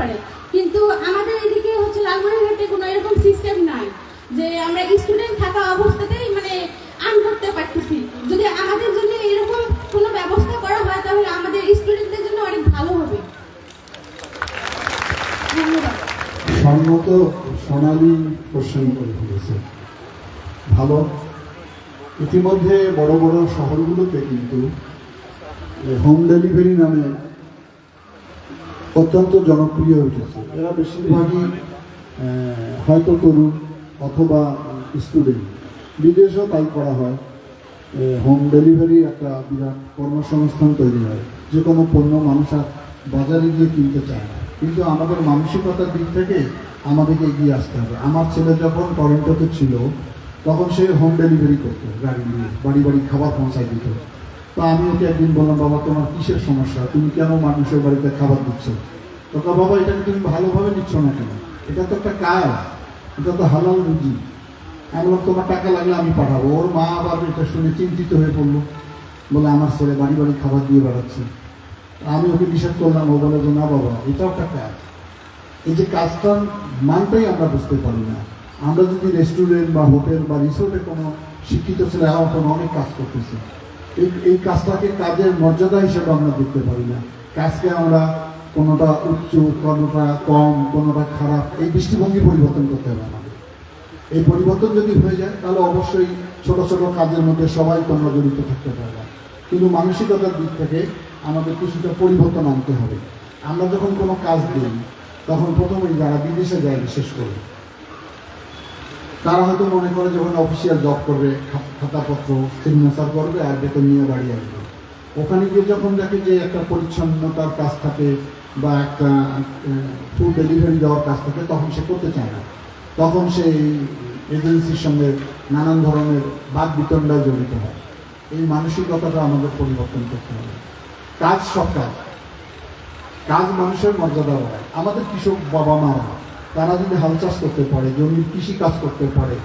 পারে। কিন্তু আমাদের এদিকে হচ্ছে লালমনিরহাটে কোনো এরকম সিস্টেম নাই যে আমরা স্টুডেন্ট থাকা অবস্থাতেই মানে আর্ন করতে পারতেছি। যদি আমাদের জন্য এরকম কোনো ব্যবস্থা করা হয়, তাহলে আমাদের স্টুডেন্টদের জন্য অনেক ভালো হবে। ধন্যবাদ। স্বর্ণ তো সোনালি কোশ্চেন করে ফেলেছে। ভালো। ইতিমধ্যে বড় বড় শহরগুলোতে কিন্তু হোম ডেলিভারি নামে অত্যন্ত জনপ্রিয় উঠেছে এরা বেশিরভাগই হয়তো তরুণ অথবা স্টুডেন্ট। বিদেশেও তাই করা হয়। হোম ডেলিভারি একটা বিরাট কর্মসংস্থান তৈরি হয়। যে কোনো পণ্য মানুষ আর বাজারে গিয়ে কিনতে চায় না। কিন্তু আমাদের মানসিকতার দিক থেকে আমাদেরকে এগিয়ে আসতে হবে। আমার ছেলে যখন টরেন্টোতে ছিল, তখন সে হোম ডেলিভারি করতো গাড়ি নিয়ে, বাড়ি বাড়ি খাবার পৌঁছায় দিত। তো আমি ওকে একদিন বললাম, বাবা, তোমার কিসের সমস্যা? তুমি কেন মানুষের বাড়িতে খাবার দিচ্ছ? তো বাবা, এটাকে তুমি ভালোভাবে নিচ্ছ না কেন? এটা তো একটা কাজ, এটা তো হালাল রুজি। আমি তোমার টাকা লাগলে আমি পাঠাবো। ওর মা আবার এটা শুনে চিন্তিত হয়ে পড়ল। বলে, আমার ছেলে বাড়ি বাড়ি খাবার দিয়ে বেড়াচ্ছে। আমি ওকে নিষেধ করলাম, ও বলে যে, না বাবা, এটাও একটা কাজ। এই যে কাজটার মানটাই আমরা বুঝতে পারি না। আমরা যদি রেস্টুরেন্ট বা হোটেল বা রিসোর্টে কোনো শিক্ষিত ছেলে এখন অনেক কাজ করতেছে। এই এই কাজটাকে কাজের মর্যাদা হিসেবে আমরা দেখতে পারি না। কাজকে আমরা কোনোটা উচ্চ, কোনোটা কম, কোনোটা খারাপ, এই দৃষ্টিভঙ্গি পরিবর্তন করতে হবে আমাদের। এই পরিবর্তন যদি হয়ে যায়, তাহলে অবশ্যই ছোট ছোট কাজের মধ্যে সবাই তোমরা জড়িত থাকতে পারবে। কিন্তু মানসিকতার দিক থেকে আমাদের কিছুটা পরিবর্তন আনতে হবে। আমরা যখন কোনো কাজ দিই, তখন প্রথমেই যারা বিদেশে যায়, বিশেষ করে তারা হয়তো মনে করে যখন অফিসিয়াল জব করবে খাতাপত্র সিগনেচার করবে আর বেতন নিয়ে বাড়ি আসবে। ওখানে গিয়ে যখন দেখে যে একটা পরিচ্ছন্নতার কাজ থাকে বা একটা ফুড ডেলিভারি দেওয়ার কাজ থাকে, তখন সে করতে চায় না। তখন সেই এজেন্সির সঙ্গে নানান ধরনের বাদ বিতণ্ডায় জড়িত হয়। এই মানসিকতাটা আমাদের পরিবর্তন করতে হবে। কাজ সব কাজ। কাজ মানুষের মর্যাদা বাড়ায়। আমাদের কৃষক বাবা মারা তারা যদি হাল চাষ করতে পারে, জমির কৃষি কাজ করতে পারে,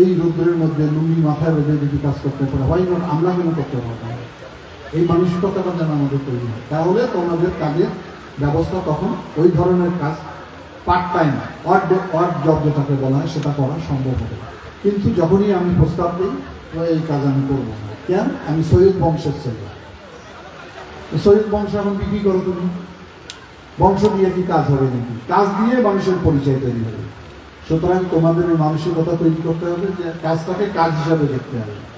এই রোদ্রের মধ্যে লুঙ্গি মাথায় বেঁধে যদি কাজ করতে পারে, হয় না, আমরা কেন করতে পারব এই মানসিকতাটা যেন আমাদের তৈরি হয়। তাহলে তোমাদের কাজের ব্যবস্থা তখন ওই ধরনের কাজ part time odd odd job যেটাকে বলা হয়, সেটা করা সম্ভব হবে। কিন্তু যখনই আমি প্রস্তাব দিই এই কাজ আমি করব না। কেন? আমি সৈয়দ বংশের ছেলে। সৈয়দ বংশ এখন বিক্রি করো তুমি। বংশ দিয়ে কি কাজ হবে নাকি? কাজ দিয়ে মানুষের পরিচয় তৈরি হবে। সুতরাং তোমাদের মানসিকতা তৈরি করতে হবে যে কাজটাকে কাজ হিসাবে দেখতে হবে।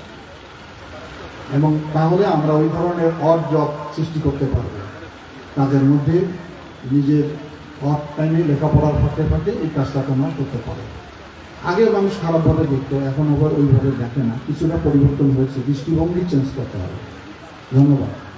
এবং তাহলে আমরা ওই ধরনের অড জব সৃষ্টি করতে পারব। কাজের মধ্যে নিজের অফ টাইমে লেখাপড়ার ফাঁকে ফাঁকে এই কাজটা তোমরা করতে পারো। আগে মানুষ খারাপভাবে দেখতো, এখন আবার ওইভাবে দেখে না। কিছুটা পরিবর্তন হয়েছে। দৃষ্টিভঙ্গি চেঞ্জ করতে হবে। ধন্যবাদ।